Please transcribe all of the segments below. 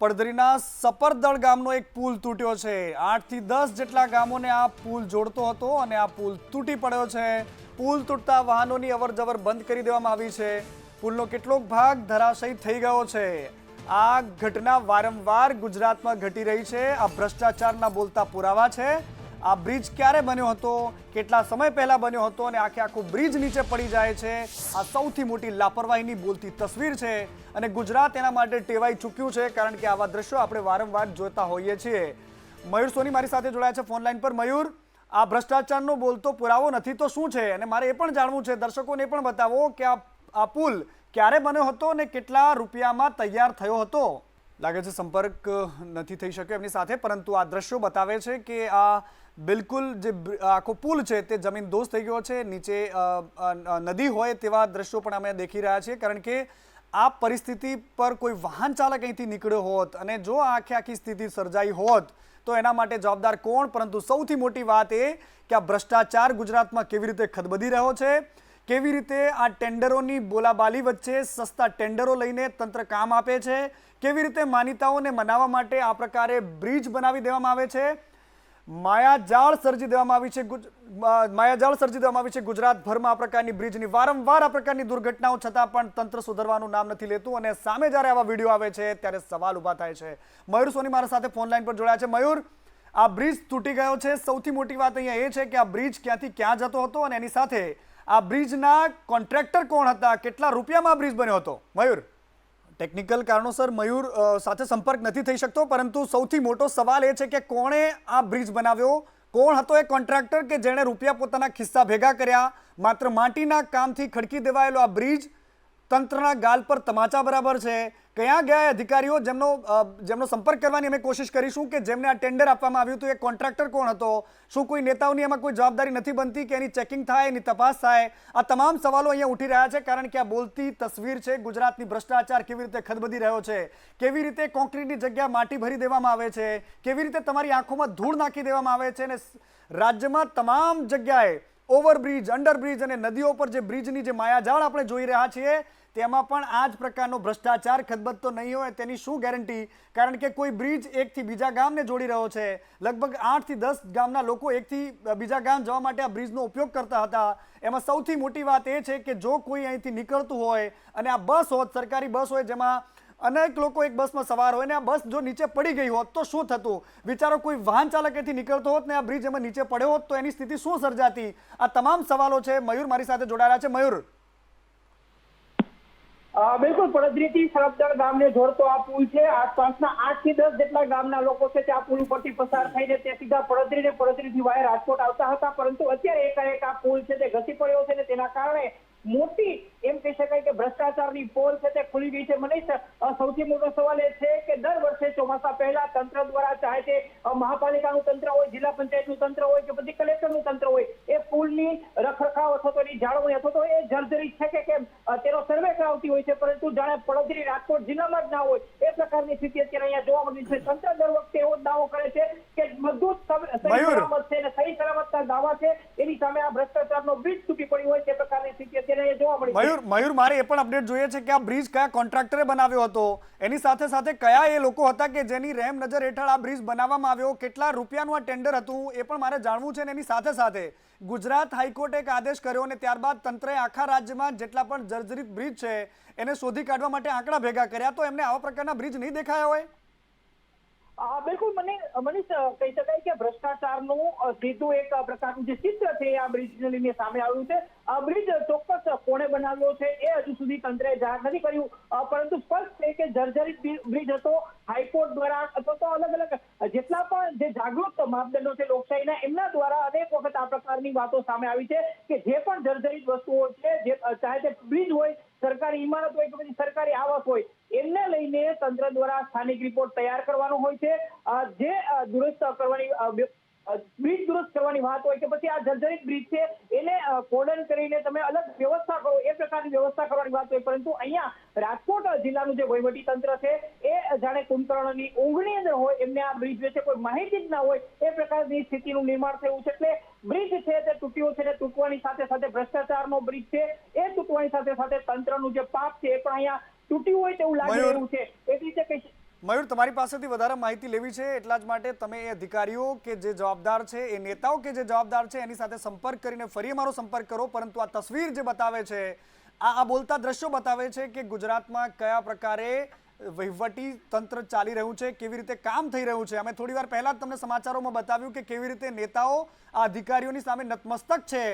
પડધરીના સપરદળ ગામનો એક પુલ તૂટ્યો છે. આઠથી દસ જેટલા ગામોને આ પુલ જોડતો હતો અને આ પુલ તૂટી પડ્યો છે. પુલ તૂટતા વાહનોની અવરજવર બંધ કરી દેવામાં આવી છે. પુલનો કેટલોક ભાગ ધરાશયી થઈ ગયો છે. આ ઘટના વારંવાર ગુજરાતમાં ઘટી રહી છે. આ ભ્રષ્ટાચારના બોલતા પુરાવા છે. આ બ્રિજ ક્યારે બન્યો હતો? કેટલા સમય પહેલા બન્યો હતો? અને આખે આખું બ્રિજ નીચે પડી જાય છે. આ સૌથી મોટી લાપરવાહીની બોલતી તસવીર છે. અને ગુજરાત એના માટે ટેવાઈ ચૂક્યું છે, કારણ કે આવા દ્રશ્યો આપણે વારંવાર જોતા હોઈએ છીએ. મયુર સોની મારી સાથે જોડાયા છે ફોન લાઈન પર. મયુર, આ ભ્રષ્ટાચારનો બોલતો પુરાવો નથી તો શું છે? અને મારે એ પણ જાણવું છે. દર્શકોને પણ બતાવો કે આ પુલ ક્યારે બન્યો હતો અને કેટલા રૂપિયામાં તૈયાર થયો હતો? લાગે છે સંપર્ક નથી થઈ શક્યો એમની સાથે, પરંતુ આ દ્રશ્યો બતાવે છે કે આ બિલકુલ જે આખો પુલ છે તે જમીન દોસ્ત થઈ ગયો છે, નીચે નદી હોય તેવા દ્રશ્યો પણ અમે દેખી રહ્યા છીએ, કારણ કે આ પરિસ્થિતિ પર કોઈ વાહન ચાલક અહીંથી નીકળ્યો હોત અને જો આખી આખી સ્થિતિ સર્જાઈ હોત, તો એના માટે જવાબદાર કોણ? પરંતુ સૌથી મોટી વાત એ કે આ ભ્રષ્ટાચાર ગુજરાતમાં કેવી રીતે ખદબદી રહ્યો છે? કેવી રીતે આ ટેન્ડરોની બોલાબાલી વચ્ચે સસ્તા ટેન્ડરો લઈને તંત્ર કામ આપે છે? કેવી રીતે માન્યતાઓને મનાવવા માટે આ પ્રકારે બ્રિજ બનાવી દેવામાં આવે છે? માયાજાળ સર્જી દેવામાં આવી છે માયાજાળ સર્જી દેવામાં આવી છે ગુજરાતભરમાં આ પ્રકારની બ્રિજની. વારંવાર આ પ્રકારની દુર્ઘટનાઓ છતાં પણ તંત્ર સુધરવાનું નામ નથી લેતું અને સામે જ્યારે આવા વીડિયો આવે છે ત્યારે સવાલ ઊભા થાય છે. મયુર સોની મારા સાથે ફોન લાઈન પર જોડાયા છે. મયુર, આ બ્રિજ તૂટી ગયો છે. સૌથી મોટી વાત અહીંયા એ છે કે આ બ્રિજ ક્યાંથી ક્યાં જતો હતો અને એની સાથે આ બ્રિજના કોન્ટ્રાક્ટર કોણ હતા? કેટલા રૂપિયામાં આ બ્રિજ બન્યો હતો? મયુર? ટેકનિકલ કારણોસર મયુર સાથે સંપર્ક નથી થઈ શકતો, પરંતુ સૌથી મોટો સવાલ એ છે કે કોણે આ બ્રિજ બનાવ્યો? કોણ હતો એ કોન્ટ્રાક્ટર કે જેણે રૂપિયા પોતાના ખિસ્સા ભેગા કર્યા? માત્ર માટીના કામથી ખડકી દેવાયેલો આ બ્રિજ તંત્રના ગાલ પર તમાચા બરાબર છે. કયા ગયા અધિકારીઓ જેમનો જેમનો સંપર્ક કરવાની અમે કોશિશ કરીશું કે જેમને આ ટેન્ડર આપવામાં આવ્યું હતું, એ કોન્ટ્રાક્ટર કોણ હતો? શું કોઈ નેતાઓની એમાં કોઈ જવાબદારી નથી બનતી કે એની ચેકિંગ થાય, એની તપાસ થાય? આ તમામ સવાલો અહીંયા ઉઠી રહ્યા છે કારણ કે આ બોલતી તસવીર છે, ગુજરાતની ભ્રષ્ટાચાર કેવી રીતે ખદબદી રહ્યો છે? કેવી રીતે કોન્ક્રીટની જગ્યા માટી ભરી દેવામાં આવે છે? કેવી રીતે તમારી આંખોમાં ધૂળ નાખી દેવામાં આવે છે? અને રાજ્યમાં તમામ જગ્યાએ ઓવરબ્રિજ, અંડરબ્રિજ અને નદીઓ પર જે બ્રિજની જે માયાજાળ આપણે જોઈ રહ્યા છીએ, તેમાં પણ આ જ પ્રકારનો ભ્રષ્ટાચાર ખદબદતો નહીં હોય, તેની શું ગેરંટી કારણ કે કોઈ બ્રિજ એકથી બીજા ગામને જોડી રહ્યો છે. લગભગ આઠથી દસ ગામના લોકો એકથી બીજા ગામ જવા માટે આ બ્રિજનો ઉપયોગ કરતા હતા. એમાં સૌથી મોટી વાત એ છે કે જો કોઈ અહીંથી નીકળતું હોય અને આ બસ હોત, સરકારી બસ હોય જેમાં અનેક લોકો એક બસમાં સવાર હોય ને આ બસ જો નીચે પડી ગઈ હોત તો શું થતું? વિચારો કોઈ વાહન ચાલક અહીંથી નીકળતો હોત ને આ બ્રિજ એમાં નીચે પડ્યો હોત તો એની સ્થિતિ શું સર્જાતી? આ તમામ સવાલો છે, મયુર મારી સાથે જોડાયેલા છે. મયુર. બિલકુલ, પડદરીથી સરબદળ ગામને જોડતો આ પુલ છે. આસપાસના આઠથી દસ જેટલા ગામના લોકો છે તે આ પુલ ઉપરથી પસાર થઈને તે સીધા પડદરી ને પડદરીથી વાય રાજકોટ આવતા હતા. પરંતુ અત્યારે એકાએક આ પુલ છે તે ઘસી પડ્યો છે ને તેના કારણે મોટી એમ કહી શકાય કે ભ્રષ્ટાચારની પોલ છે તે ખુલી ગઈ છે. મનીષ સૌથી મોટો સવાલ એ છે કે દર વર્ષે ચોમાસા પહેલા તંત્ર દ્વારા ચાહે તે મહાપાલિકાનું તંત્ર હોય જિલ્લા પંચાયતનું તંત્ર હોય કે પછી કલેક્ટરનું તંત્ર હોય એ પુલની રખરખાવ અથવા તો એની જાળવણી અથવા તો એ જર્જરિત છે કે કેમ તેનો સર્વે કરાવતી હોય છે પરંતુ જાણે પડોદરી રાજકોટ જિલ્લામાં જ ના હોય એ પ્રકારની સ્થિતિ અત્યારે અહીંયા જોવા મળી છે. તંત્ર દર વખતે એવો દાવો કરે છે કે બધું સહી સલામત છે અને સહી સલામતના દાવા છે એની સામે આ ભ્રષ્ટાચારનો બ્રિજ તૂટી પડ્યો હોય છે મયુર મયુર, મારે એ પણ અપડેટ જોઈએ છે કે આ બ્રિજ કયા કોન્ટ્રાક્ટરે બનાવ્યો હતો? એની સાથે સાથે કયા એ લોકો હતા કે જેની રેમ નજર હેઠળ આ બ્રિજ બનાવવામાં આવ્યો? કેટલા રૂપિયાનું આ ટેન્ડર હતું? એ પણ મારે જાણવું છે અને એની સાથે સાથે ગુજરાત હાઈકોર્ટે એક આદેશ કર્યો અને ત્યારબાદ તંત્રએ આખા રાજ્યમાં જેટલા પણ જર્જરિત બ્રિજ છે, એને શોધી કાઢવા માટે આંકડા ભેગા કર્યા. તો એમને આવા પ્રકારના બ્રિજ નહીં દેખાયા હોય? હા બિલકુલ, મને, મનીષ, કહી શકાય કે ભ્રષ્ટાચારનું સીધું એક પ્રકારનું જે ચિત્ર છે આ બ્રિજને લઈને સામે આવ્યું છે. આ બ્રિજ ચોક્કસ કોણે બનાવ્યો છે એ હજુ સુધી તંત્રે જાહેર નથી કર્યું. પરંતુ સ્પષ્ટ છે કે જર્જરિત બ્રિજ હતો. હાઈકોર્ટ દ્વારા અથવા તો અલગ અલગ, જેટલા પણ જે જાગૃત માપદંડો છે લોકશાહીના, એમના દ્વારા અનેક વખત આ પ્રકારની વાતો સામે આવી છે કે જે પણ જર્જરિત વસ્તુઓ છે, જે ચાહે તે બ્રિજ હોય, સરકારી ઇમારત હોય કે પછી સરકારી આવક હોય એમને લઈને તંત્ર દ્વારા સ્થાનિક રિપોર્ટ તૈયાર કરવાનો હોય છે. જે દુરસ્ત કરવાની બ્રિજ દુરસ્ત કરવાની વાત હોય કે પછી આ જર્જરિત બ્રિજ છે, એને કોર્ડન કરીને તમે અલગ વ્યવસ્થા કરો, એ પ્રકારની વ્યવસ્થા કરવાની વાત હોય. પરંતુ અહીંયા રાજકોટ જિલ્લાનું જે વહીવટી તંત્ર છે, એ જાણે કુંભકર્ણની ઊંઘની અંદર હોય, એમને આ બ્રિજ વિશે કોઈ માહિતી જ ના હોય, એ પ્રકારની સ્થિતિનું નિર્માણ થયું છે. એટલે બ્રિજ છે, તે તૂટ્યો છે ને તૂટવાની સાથે સાથે ભ્રષ્ટાચારનો બ્રિજ છે, એ તૂટવાની સાથે સાથે તંત્રનું જે પાપ છે, એ પણ અહીંયા તૂટ્યું હોય તેવું લાગે એવું છે. એ રીતે કહી મયુર તમારી પાસેથી વધારે માહિતી લેવી છે એટલા જ માટે તમે એ અધિકારીઓ કે જે જવાબદાર છે એ નેતાઓ કે જે જવાબદાર છે એની સાથે સંપર્ક કરીને ફરી અમારો સંપર્ક કરો પરંતુ આ તસવીર જે બતાવે છે આ આ બોલતા દ્રશ્યો બતાવે છે કે ગુજરાતમાં કયા પ્રકારે વહીવટી તંત્ર ચાલી રહ્યું છે કેવી રીતે કામ થઈ રહ્યું છે. અમે થોડી વાર પહેલા જ તમને સમાચારોમાં બતાવ્યું કે કેવી રીતે નેતાઓ આ અધિકારીઓની સામે નતમસ્તક છે.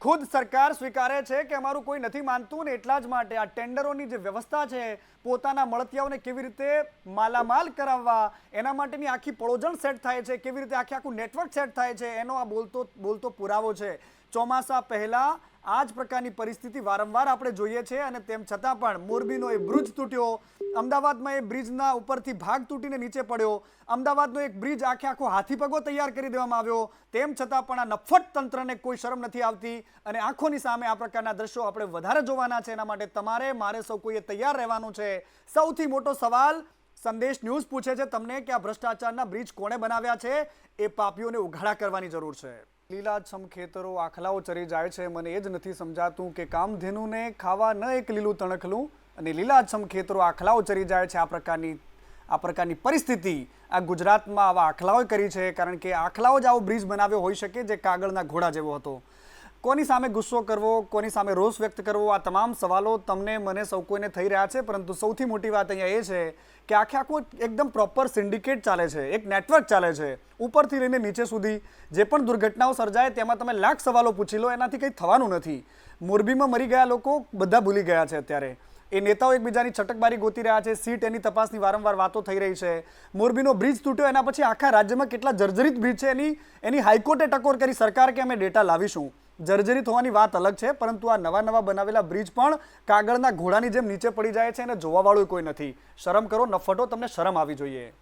ખુદ સરકાર સ્વીકારે છે કે અમારું કોઈ નથી માનતું ને એટલા જ માટે આ ટેન્ડરોની જે વ્યવસ્થા છે, પોતાના મળતિયાઓને કેવી રીતે માલામાલ કરાવવા, એના માટેની આખી પળોજણ સેટ થાય છે, કેવી રીતે આખી આખું નેટવર્ક સેટ થાય છે, એનો આ બોલતો બોલતો પુરાવો છે. ચોમાસા પહેલા આ જ પ્રકારની પરિસ્થિતિ વારંવાર આપણે જોઈએ છે અને તેમ છતાં પણ મોરબીનો એ બ્રિજ તૂટ્યો, અમદાવાદમાં એ બ્રિજના ઉપરથી ભાગ તૂટીને નીચે પડ્યો, અમદાવાદનો એક બ્રિજ આખે આખો હાથીપગો તૈયાર કરી દેવામાં આવ્યો, તેમ છતાં પણ આ નફટ તંત્રને કોઈ શરમ નથી આવતી અને આંખોની સામે આ પ્રકારના દ્રશ્યો આપણે વધારે જોવાના છે. એના માટે તમારે, મારે સૌ કોઈએ તૈયાર રહેવાનું છે. સૌથી મોટો સવાલ સંદેશ ન્યૂઝ પૂછે છે તમને કે આ ભ્રષ્ટાચારના બ્રિજ કોણે બનાવ્યા છે? એ પાપીઓને ઉઘાડા કરવાની જરૂર છે. લીલાછમ ખેતરો આખલાઓ ચરી જાય છે. મને એ જ નથી સમજાતું કે કામધેનુને ખાવા ન એક લીલું તણખલું અને લીલાછમ ખેતરો આખલાઓ ચરી જાય છે. આ પ્રકારની આ પ્રકારની પરિસ્થિતિ આ ગુજરાતમાં આવા આખલાઓએ કરી છે. કારણ કે આખલાઓ જ આવો બ્રિજ બનાવ્યો હોઈ શકે જે કાગળના ઘોડા જેવો હતો. કોની સામે ગુસ્સો કરવો, કોની સામે રોષ વ્યક્ત કરવો, આ તમામ સવાલો તમને મને સૌ કોઈને થઈ રહ્યા છે. પરંતુ સૌથી મોટી વાત અહીંયા એ છે કે આખે આખું એકદમ પ્રોપર સિન્ડિકેટ ચાલે છે, એક નેટવર્ક ચાલે છે. ઉપરથી લઈને નીચે સુધી જે પણ દુર્ઘટનાઓ સર્જાય તેમાં તમે લાખ સવાલો પૂછી લો, એનાથી કંઈ થવાનું નથી. મોરબીમાં મરી ગયા લોકો બધા ભૂલી ગયા છે અત્યારે. એ નેતાઓ એકબીજાની છટકબારી ગોતી રહ્યા છે, સીટ એની તપાસની વારંવાર વાતો થઈ રહી છે. મોરબીનો બ્રિજ તૂટ્યો, એના પછી આખા રાજ્યમાં કેટલા જર્જરિત બ્રિજ છે એની એની હાઈકોર્ટે ટકોર કરી સરકાર કે અમે ડેટા લાવીશું. જર્જરિત હોવાની વાત અલગ છે, પરંતુ આ નવા નવા બનાવેલા બ્રિજ પણ કાગળના ઘોડાની જેમ નીચે પડી જાય છે અને જોવાવાળું કોઈ નથી. શરમ કરો, નફટો, તમને શરમ આવી જોઈએ.